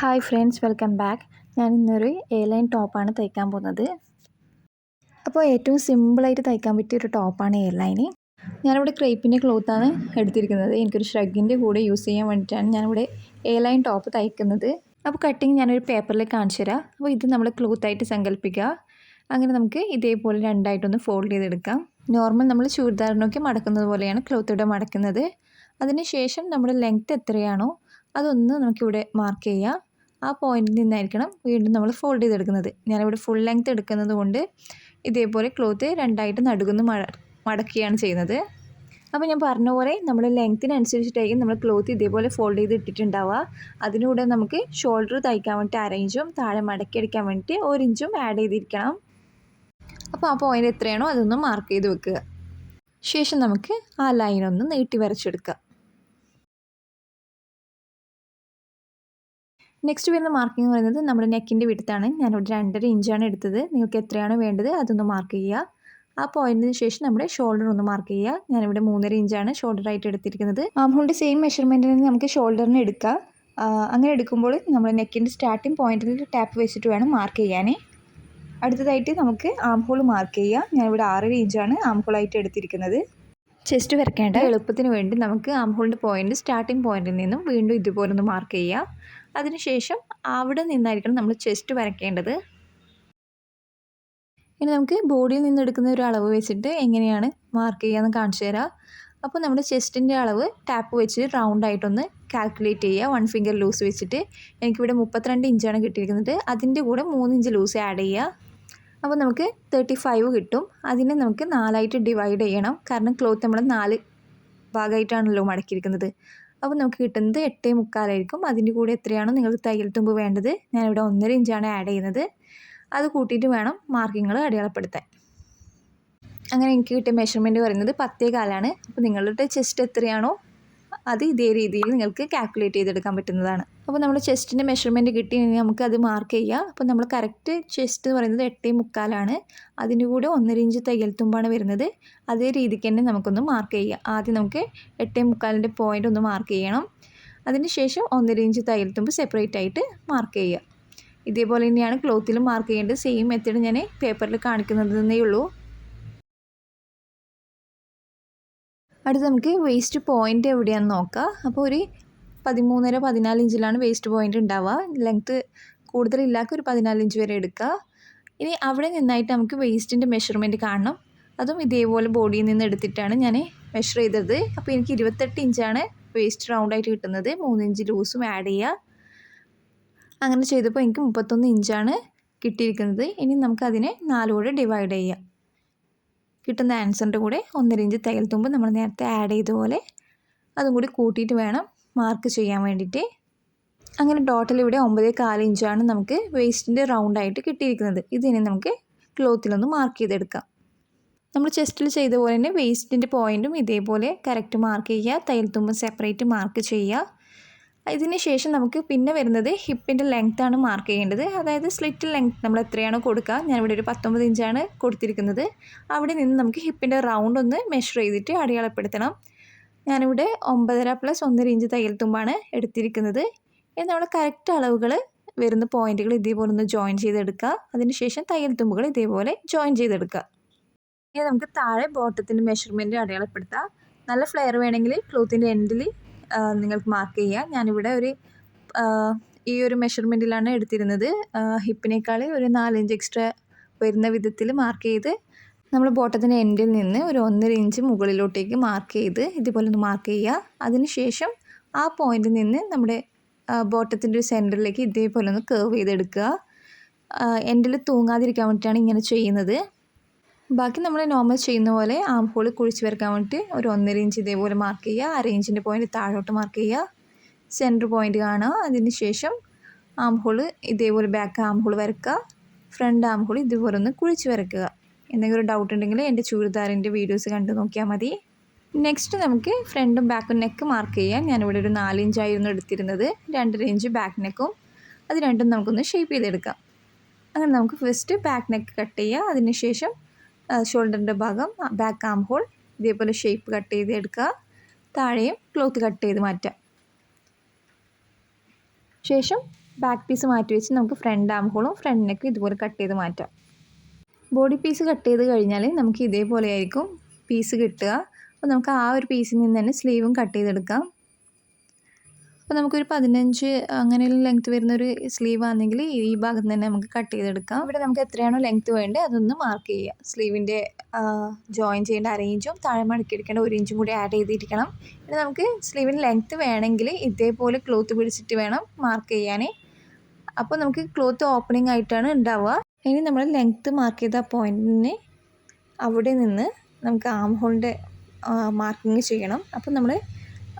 Hi friends welcome back ഞാൻ ഇന്നൊരു A line ടോപ്പാണ് തയ്ക്കാൻ പോകുന്നത്. അപ്പോൾ ഏറ്റവും സിമ്പിളായിട്ട് തയ്ക്കാൻ പറ്റിയ ഒരു ടോപ്പാണ് എ ലൈന് ഞാനിവിടെ ക്രേപ്പിന്റെ ക്ലോത്താണ് എടുത്തിരിക്കുന്നത്. എനിക്കൊരു ഷ്രഗിന്റെ കൂടെ യൂസ് ചെയ്യാൻ വേണ്ടിയിട്ടാണ് ഞാനിവിടെ എ ലൈൻ ടോപ്പ് തയ്ക്കുന്നത്. അപ്പോൾ കട്ടിങ് ഞാനൊരു പേപ്പറിൽ കാണിച്ചു തരാം. അപ്പോൾ ഇത് നമ്മൾ ക്ലോത്തായിട്ട് സങ്കല്പിക്കുക അങ്ങനെ നമുക്ക് ഇതേപോലെ രണ്ടായിട്ടൊന്ന് ഫോൾഡ് ചെയ്തെടുക്കാം. നോർമൽ നമ്മൾ ചൂരിദാറിനൊക്കെ മടക്കുന്നത് പോലെയാണ് ക്ലോത്തിവിടെ മടക്കുന്നത്. അതിനുശേഷം നമ്മുടെ ലെങ്ത്ത് എത്രയാണോ അതൊന്ന് നമുക്കിവിടെ മാർക്ക് ചെയ്യാം. ആ പോയിന്റിൽ നിന്നായിരിക്കണം വീണ്ടും നമ്മൾ ഫോൾഡ് ചെയ്തെടുക്കുന്നത്. ഞാനിവിടെ ഫുൾ ലെങ്ത് എടുക്കുന്നത് കൊണ്ട് ഇതേപോലെ ക്ലോത്ത് രണ്ടായിട്ട് നടുകുന്ന് മട മടക്കുകയാണ് ചെയ്യുന്നത്. അപ്പോൾ ഞാൻ പറഞ്ഞ പോലെ നമ്മൾ ലെങ്ത്തിനനുസരിച്ചിട്ടായിരിക്കും നമ്മൾ ക്ലോത്ത് ഇതേപോലെ ഫോൾഡ് ചെയ്ത് ഇട്ടിട്ടുണ്ടാവുക. അതിലൂടെ നമുക്ക് ഷോൾഡർ തയ്ക്കാൻ വേണ്ടിയിട്ട് അരയിഞ്ചും താഴെ മടക്കി അടിക്കാൻ വേണ്ടിയിട്ട് ഒരു ഇഞ്ചും ആഡ് ചെയ്തിരിക്കണം. അപ്പോൾ ആ പോയിന്റ് എത്രയാണോ അതൊന്ന് മാർക്ക് ചെയ്ത് വെക്കുക. ശേഷം നമുക്ക് ആ ലൈനൊന്ന് നീട്ടി വരച്ചെടുക്കുക. നെക്സ്റ്റ് വരുന്ന മാർക്കിംഗ് എന്ന് പറയുന്നത് നമ്മുടെ നെക്കിന്റെ വിടുത്താണ്. ഞാനിവിടെ രണ്ടര ഇഞ്ചാണ് എടുത്തത്. നിങ്ങൾക്ക് എത്രയാണ് വേണ്ടത് അതൊന്ന് മാർക്ക് ചെയ്യുക. ആ പോയിന്റിന് ശേഷം നമ്മുടെ ഷോൾഡർ ഒന്ന് മാർക്ക് ചെയ്യുക. ഞാനിവിടെ മൂന്നര ഇഞ്ചാണ് ഷോൾഡർ ആയിട്ട് എടുത്തിരിക്കുന്നത്. ആംഹോളിന്റെ സെയിം മെഷർമെന്റിൽ നിന്ന് നമുക്ക് ഷോൾഡറിന് എടുക്കാം. അങ്ങനെ എടുക്കുമ്പോൾ നമ്മൾ നെക്കിന്റെ സ്റ്റാർട്ടിംഗ് പോയിന്റിൽ ടാപ്പ് വെച്ചിട്ട് വേണം മാർക്ക് ചെയ്യാനേ. അടുത്തതായിട്ട് നമുക്ക് ആം ഹോൾ മാർക്ക് ചെയ്യാം. ഞാനിവിടെ ആറര ഇഞ്ചാണ് ആം ഹോളായിട്ട് എടുത്തിരിക്കുന്നത്. ചെസ്റ്റ് വരയ്ക്കേണ്ട. എളുപ്പത്തിന് വേണ്ടി നമുക്ക് ആം ഹോളിന്റെ പോയിന്റ് സ്റ്റാർട്ടിംഗ് പോയിന്റിൽ നിന്നും വീണ്ടും ഇതുപോലൊന്ന് മാർക്ക് ചെയ്യുക അതിനുശേഷം അവിടെ നിന്നായിരിക്കണം നമ്മൾ ചെസ്റ്റ് വരയ്ക്കേണ്ടത്. ഇനി നമുക്ക് ബോഡിയിൽ നിന്ന് എടുക്കുന്ന ഒരു അളവ് വെച്ചിട്ട് എങ്ങനെയാണ് മാർക്ക് ചെയ്യാമെന്ന് കാണിച്ചു തരാം. അപ്പോൾ നമ്മുടെ ചെസ്റ്റിന്റെ അളവ് ടാപ്പ് വെച്ച് റൗണ്ട് ആയിട്ടൊന്ന് കാൽക്കുലേറ്റ് ചെയ്യുക. വൺ ഫിംഗർ ലൂസ് വെച്ചിട്ട് എനിക്കിവിടെ മുപ്പത്തിരണ്ട് ഇഞ്ചാണ് കിട്ടിയിരിക്കുന്നത്. അതിന്റെ കൂടെ മൂന്ന് ഇഞ്ച് ലൂസ് ആഡ് ചെയ്യുക. അപ്പോൾ നമുക്ക് തേർട്ടി ഫൈവ് കിട്ടും. അതിനെ നമുക്ക് നാലായിട്ട് ഡിവൈഡ് ചെയ്യണം. കാരണം ക്ലോത്ത് നമ്മൾ നാല് ഭാഗമായിട്ടാണല്ലോ മടക്കിയിരിക്കുന്നത്. അപ്പോൾ നമുക്ക് കിട്ടുന്നത് എട്ടേ മുക്കാലായിരിക്കും. അതിന്റെ കൂടെ എത്രയാണോ നിങ്ങൾക്ക് തയ്യൽ തുമ്പ് വേണ്ടത്? ഞാനിവിടെ ഒന്നര ഇഞ്ചാണ് ആഡ് ചെയ്യുന്നത്. അത് കൂട്ടിയിട്ട് വേണം മാർക്കിങ്ങൾ അടയാളപ്പെടുത്താൻ. അങ്ങനെ എനിക്ക് കിട്ടിയ മെഷർമെന്റ് പറയുന്നത് പത്തേ കാലാണ്. അപ്പോൾ നിങ്ങളുടെ ചെസ്റ്റ് എത്രയാണോ അത് ഇതേ രീതിയിൽ നിങ്ങൾക്ക് കാൽക്കുലേറ്റ് ചെയ്തെടുക്കാൻ പറ്റുന്നതാണ്. അപ്പോൾ നമ്മൾ ചെസ്റ്റിന്റെ മെഷർമെന്റ് കിട്ടി കഴിഞ്ഞാൽ നമുക്ക് അത് മാർക്ക് ചെയ്യാം. അപ്പോൾ നമ്മൾ കറക്റ്റ് ചെസ്റ്റ് എന്ന് പറയുന്നത് എട്ടേ മുക്കാലാണ്. അതിന്റെ കൂടെ ഒന്നര ഇഞ്ച് തയ്യൽ തുമ്പാണ് വരുന്നത്. അതേ രീതിക്ക് തന്നെ നമുക്കൊന്ന് മാർക്ക് ചെയ്യാം. ആദ്യം നമുക്ക് എട്ടേ മുക്കാലിന്റെ പോയിന്റ് ഒന്ന് മാർക്ക് ചെയ്യണം. അതിന് ശേഷം ഒന്നര ഇഞ്ച് തയ്യൽ തുമ്പ് സെപ്പറേറ്റ് ആയിട്ട് മാർക്ക് ചെയ്യുക ഇതേപോലെ തന്നെയാണ് ക്ലോത്തിലും മാർക്ക് ചെയ്യേണ്ടത്. സെയിം മെത്തേഡ് ഞാൻ പേപ്പറിൽ കാണിക്കുന്നതെന്നേ ഉള്ളൂ. അടുത്ത് നമുക്ക് വേസ്റ്റ് പോയിന്റ് എവിടെയാണെന്ന് നോക്കാം. അപ്പോൾ ഒരു പതിമൂന്നര പതിനാല് ഇഞ്ചിലാണ് വേസ്റ്റ് പോയിന്റ് ഉണ്ടാവുക. ലെങ്ത്ത് കൂടുതലില്ലാത്ത ഒരു പതിനാല് ഇഞ്ച് വരെ എടുക്കുക. ഇനി അവിടെ നിന്നായിട്ട് നമുക്ക് വേസ്റ്റിന്റെ മെഷർമെന്റ് കാണണം. അതും ഇതേപോലെ ബോഡിയിൽ നിന്ന് എടുത്തിട്ടാണ് ഞാൻ മെഷർ ചെയ്തത്. അപ്പോൾ എനിക്ക് ഇരുപത്തെട്ട് ഇഞ്ചാണ് വേസ്റ്റ് റൗണ്ടായിട്ട് കിട്ടുന്നത്. മൂന്ന് ഇഞ്ച് ലൂസും ആഡ് ചെയ്യുക. അങ്ങനെ ചെയ്തപ്പോൾ എനിക്ക് മുപ്പത്തൊന്ന് ഇഞ്ചാണ് കിട്ടിയിരിക്കുന്നത്. ഇനി നമുക്കതിനെ നാലോടെ ഡിവൈഡ് ചെയ്യാം. കിട്ടുന്ന ആൻസറിന്റെ കൂടെ ഒന്നര ഇഞ്ച് തയ്യൽ തുമ്പ് നമ്മൾ നേരത്തെ ആഡ് ചെയ്ത പോലെ അതും കൂടി കൂട്ടിയിട്ട് വേണം മാർക്ക് ചെയ്യാൻ വേണ്ടിയിട്ട്. അങ്ങനെ ടോട്ടൽ ഇവിടെ ഒമ്പതേ കാൽ ഇഞ്ചാണ് നമുക്ക് വേസ്റ്റിന്റെ റൗണ്ടായിട്ട് കിട്ടിയിരിക്കുന്നത്. ഇതിനെ നമുക്ക് ക്ലോത്തിലൊന്ന് മാർക്ക് ചെയ്തെടുക്കാം. നമ്മൾ ചെസ്റ്റിൽ ചെയ്ത പോലെ തന്നെ വേസ്റ്റിന്റെ പോയിന്റും ഇതേപോലെ കറക്റ്റ് മാർക്ക് ചെയ്യുക തയ്യൽ തുമ്പ് സെപ്പറേറ്റ് മാർക്ക് ചെയ്യുക. ഇതിന് ശേഷം നമുക്ക് പിന്നെ വരുന്നത് ഹിപ്പിന്റെ ആണ് മാർക്ക് ചെയ്യേണ്ടത്. അതായത് സ്ലിറ്റ് ലെങ്ത് നമ്മൾ എത്രയാണോ കൊടുക്കുക. ഞാനിവിടെ ഒരു പത്തൊമ്പത് ഇഞ്ചാണ് കൊടുത്തിരിക്കുന്നത്. അവിടെ നിന്ന് നമുക്ക് ഹിപ്പിന്റെ റൗണ്ട് ഒന്ന് മെഷർ ചെയ്തിട്ട് അടയാളപ്പെടുത്തണം. ഞാനിവിടെ ഒമ്പതര പ്ലസ് ഒന്നര ഇഞ്ച് തയ്യൽ തുമ്പാണ് എടുത്തിരിക്കുന്നത്. ഇനി നമ്മൾ കറക്റ്റ് അളവുകൾ വരുന്ന പോയിന്റുകൾ ഇതേപോലെ ഒന്ന് ജോയിൻ ചെയ്തെടുക്കുക. അതിനുശേഷം തയ്യൽ തുമ്പുകൾ ഇതേപോലെ ജോയിൻ ചെയ്തെടുക്കുക. ഇനി നമുക്ക് താഴെ ബോട്ടത്തിന്റെ മെഷർമെന്റ് അടയാളപ്പെടുത്താം. നല്ല ഫ്ലെയർ വേണമെങ്കിൽ ക്ലോത്തിന്റെ എൻഡിൽ നിങ്ങൾക്ക് മാർക്ക് ചെയ്യാം. ഞാനിവിടെ ഒരു ഈ ഒരു മെഷർമെന്റിലാണ് എടുത്തിരുന്നത്. ഹിപ്പിനേക്കാൾ ഒരു നാലിഞ്ച് എക്സ്ട്രാ വരുന്ന വിധത്തിൽ മാർക്ക് ചെയ്ത് നമ്മൾ ബോട്ടത്തിന്റെ എൻഡിൽ നിന്ന് ഒരു ഒന്നര ഇഞ്ച് മുകളിലോട്ടേക്ക് മാർക്ക് ചെയ്ത് ഇതുപോലെ ഒന്ന് മാർക്ക് ചെയ്യുക. അതിനുശേഷം ആ പോയിന്റിൽ നിന്ന് നമ്മുടെ ബോട്ടത്തിന്റെ ഒരു സെന്ററിലേക്ക് ഇതേപോലെ ഒന്ന് കേർവ് ചെയ്തെടുക്കുക. എൻഡിൽ തൂങ്ങാതിരിക്കാൻ വേണ്ടിയിട്ടാണ് ഇങ്ങനെ ചെയ്യുന്നത്. ബാക്കി നമ്മൾ നോർമൽ ചെയ്യുന്ന പോലെ ആം ഹോൾ കുഴിച്ച് വരക്കാൻ വേണ്ടിയിട്ട് ഒരു ഒന്നര ഇഞ്ച് ഇതേപോലെ മാർക്ക് ചെയ്യുക. അര ഇഞ്ചിന്റെ പോയിന്റ് താഴോട്ട് മാർക്ക് ചെയ്യുക. സെന്റർ പോയിന്റ് കാണുക. അതിന് ശേഷം ആം ഹോൾ ഇതേപോലെ ബാക്ക് ആം ഹോൾ വരക്കുക. ഫ്രണ്ട് ആം ഹോൾ ഇതുപോലെ ഒന്ന് കുഴിച്ച് വരക്കുക. എന്തെങ്കിലും ഡൗട്ട് ഉണ്ടെങ്കിൽ എന്റെ ചുരിദാറിന്റെ വീഡിയോസ് കണ്ടു നോക്കിയാൽ മതി. നെക്സ്റ്റ് നമുക്ക് ഫ്രണ്ടും ബാക്കും നെക്ക് മാർക്ക് ചെയ്യാം ഞാനിവിടെ ഒരു നാല് ഇഞ്ചായിരുന്നു എടുത്തിരുന്നത്. രണ്ടര ഇഞ്ച് ബാക്ക് നെക്കും അത് രണ്ടും നമുക്കൊന്ന് ഷേപ്പ് ചെയ്തെടുക്കാം. അങ്ങനെ നമുക്ക് ഫസ്റ്റ് ബാക്ക് നെക്ക് കട്ട് ചെയ്യുക. അതിനുശേഷം ഷോൾഡറിന്റെ ഭാഗം ബാക്ക് ആം ഹോൾ ഇതേപോലെ ഷേപ്പ് കട്ട് ചെയ്ത് എടുക്കുക താഴെയും ക്ലോത്ത് കട്ട് ചെയ്ത് മാറ്റാം ശേഷം ബാക്ക് പീസ് മാറ്റി വെച്ച് നമുക്ക് ഫ്രണ്ട് ആം ഹോളും ഫ്രണ്ട് നെക്കും ഇതുപോലെ കട്ട് ചെയ്ത് മാറ്റാം. ബോഡി പീസ് കട്ട് ചെയ്ത് കഴിഞ്ഞാൽ നമുക്ക് ഇതേപോലെ ആയിരിക്കും പീസ് കിട്ടുക. അപ്പോൾ നമുക്ക് ആ ഒരു പീസിൽ നിന്ന് തന്നെ സ്ലീവും കട്ട് ചെയ്തെടുക്കാം. അപ്പോൾ നമുക്കൊരു പതിനഞ്ച് അങ്ങനെയുള്ള വരുന്ന ഒരു സ്ലീവ് ആണെങ്കിൽ ഈ ഭാഗത്ത് തന്നെ നമുക്ക് കട്ട് ചെയ്തെടുക്കാം. ഇവിടെ നമുക്ക് എത്രയാണോ ലെങ്ത് വേണ്ടത് അതൊന്ന് മാർക്ക് ചെയ്യുക. സ്ലീവിന്റെ ജോയിൻ ചെയ്യേണ്ട അരയിഞ്ചും താഴെ മടക്കി എടുക്കേണ്ട ഒരു ഇഞ്ചും കൂടി ആഡ് ചെയ്തിരിക്കണം. ഇനി നമുക്ക് സ്ലീവിന് ലെങ്ത്ത് വേണമെങ്കിൽ ഇതേപോലെ ക്ലോത്ത് പിടിച്ചിട്ട് വേണം മാർക്ക് ചെയ്യാൻ. അപ്പോൾ നമുക്ക് ക്ലോത്ത് ഓപ്പണിംഗ് ആയിട്ടാണ് ഉണ്ടാവുക. ഇനി നമ്മൾ ലെങ്ത്ത് മാർക്ക് ചെയ്ത പോയിന്റിന് അവിടെ നിന്ന് നമുക്ക് ആം ഹോളിന്റെ മാർക്കിങ് ചെയ്യണം. അപ്പോൾ നമ്മൾ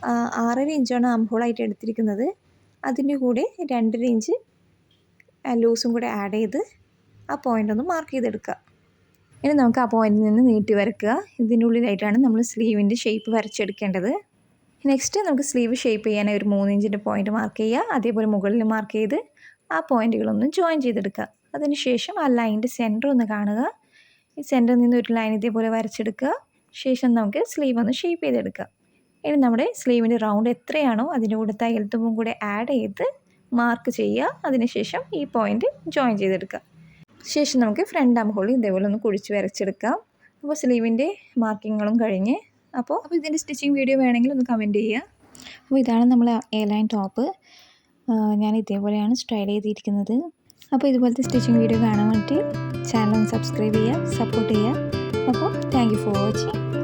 ആറര ഇഞ്ചാണ് അംഹോളായിട്ട് എടുത്തിരിക്കുന്നത്. അതിന്റെ കൂടെ രണ്ടര ഇഞ്ച് ലൂസും കൂടെ ആഡ് ചെയ്ത് ആ പോയിന്റ് ഒന്ന് മാർക്ക് ചെയ്തെടുക്കുക. ഇനി നമുക്ക് ആ പോയിന്റിൽ നിന്ന് നീട്ടി വരക്കുക. ഇതിന്റെ ഉള്ളിലായിട്ടാണ് നമ്മൾ സ്ലീവിന്റെ ഷേപ്പ് വരച്ചെടുക്കേണ്ടത്. നെക്സ്റ്റ് നമുക്ക് സ്ലീവ് ഷേപ്പ് ചെയ്യാനായി ഒരു മൂന്ന് ഇഞ്ചിന്റെ പോയിന്റ് മാർക്ക് ചെയ്യുക. അതേപോലെ മുകളിൽ മാർക്ക് ചെയ്ത് ആ പോയിന്റുകളൊന്ന് ജോയിൻ ചെയ്തെടുക്കുക. അതിനുശേഷം ആ ലൈനിന്റെ സെന്റർ ഒന്ന് കാണുക. ഈ സെന്ററിൽ നിന്ന് ഒരു ലൈൻ ഇതേപോലെ വരച്ചെടുക്കുക. ശേഷം നമുക്ക് സ്ലീവ് ഒന്ന് ഷേപ്പ് ചെയ്തെടുക്കുക. ഇനി നമ്മുടെ സ്ലീവിന്റെ റൗണ്ട് എത്രയാണോ അതിന്റെ കൂടെ തയ്യൽ തുമ്പും കൂടെ ആഡ് ചെയ്ത് മാർക്ക് ചെയ്യുക. അതിനുശേഷം ഈ പോയിന്റ് ജോയിൻ ചെയ്തെടുക്കുക. ശേഷം നമുക്ക് ഫ്രണ്ട് ആം ഹോളി ഇതേപോലെ ഒന്ന് കുഴിച്ച് വരച്ചെടുക്കാം. അപ്പോൾ സ്ലീവിന്റെ മാർക്കിങ്ങുകളും കഴിഞ്ഞ്. അപ്പോൾ അപ്പോൾ ഇതിന്റെ സ്റ്റിച്ചിങ് വീഡിയോ വേണമെങ്കിൽ ഒന്ന് കമന്റ് ചെയ്യുക. അപ്പോൾ ഇതാണ് നമ്മൾ എ ലൈൻ ടോപ്പ് ഞാൻ ഇതേപോലെയാണ് സ്റ്റൈൽ ചെയ്തിരിക്കുന്നത്. അപ്പോൾ ഇതുപോലത്തെ സ്റ്റിച്ചിങ് വീഡിയോ കാണാൻ വേണ്ടി ചാനൽ ഒന്ന് സബ്സ്ക്രൈബ് ചെയ്യുക സപ്പോർട്ട് ചെയ്യുക. അപ്പോൾ താങ്ക് യു ഫോർ വാച്ചിങ്